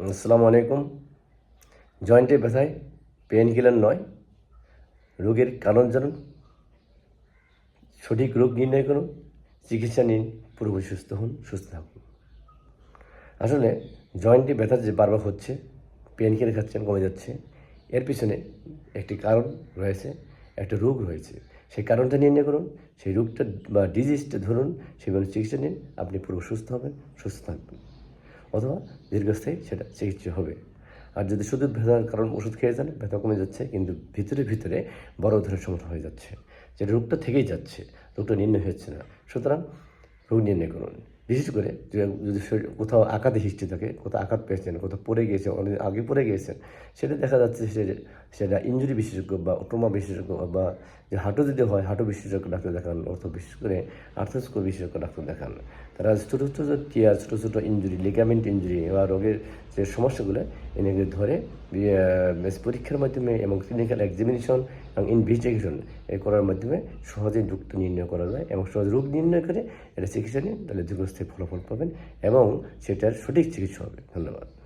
আসসালামু আলাইকুম। জয়েন্টে ব্যথায় পেন কিলার নয়, রোগের কারণ জানুন, সঠিক রোগ নির্ণয় করুন, চিকিৎসা নিন পুরোপুরি সুস্থ হন, সুস্থ থাকুন। আসলে জয়েন্টে ব্যথা যে বারবার হচ্ছে, পেন কিলার খাচ্ছেন, কমে যাচ্ছে, এর পিছনে একটি কারণ রয়েছে, একটা রোগ রয়েছে। সেই কারণটা নির্ণয় করুন, সেই রোগটা বা ডিজিজটা ধরুন সেগুলো চিকিৎসা নিন, আপনি পুরো সুস্থ হবেন, সুস্থ থাকবেন। অথবা দীর্ঘস্থায়ী সেটা চিকিৎসা হবে। আর যদি শুধু ভেদার কারণ ওষুধ খেয়ে যান, ব্যথা কমে যাচ্ছে, কিন্তু ভিতরে ভিতরে বড় ধরনের সমস্যা হয়ে যাচ্ছে। যেটা রোগটা থেকেই যাচ্ছে, রোগটা নির্ণয় হচ্ছে না। সুতরাং রোগ নির্ণয় করুন। বিশেষ করে যদি কোথাও আঘাতে হিস্ট্রি থাকে, কোথাও আঘাত পেয়েছেন কোথাও পড়ে গিয়েছেন অনেক আগে পড়ে গিয়েছেন, সেটা দেখা যাচ্ছে সে- সেটা ইঞ্জুরি বিশেষজ্ঞ বা ট্রমা বিশেষজ্ঞ বা যে হাঁটু যদি হয়, হাঁটু বিশেষজ্ঞ ডাক্তার দেখান অথবা বিশেষ করে আর্থস্কো বিশেষজ্ঞ ডাক্তার দেখান, তারা ছোটো ছোটো টিয়ার ছোটো ছোটো ইঞ্জুরি লিগামেন্ট ইঞ্জুরি বা রোগের যে সমস্যাগুলো এনেগুলো ধরে পরীক্ষার মাধ্যমে এবং ক্লিনিক্যাল এক্সামিনেশন এবং ইনভেস্টিগেশন এ করার মাধ্যমে সহজে যুক্ত নির্ণয় করা যায় এবং সহজ রোগ নির্ণয় করে এটা চিকিৎসা নিন তাহলে দীর্ঘস্থায়ী ফলাফল পাবেন এবং সেটার সঠিক চিকিৎসা হবে। ধন্যবাদ।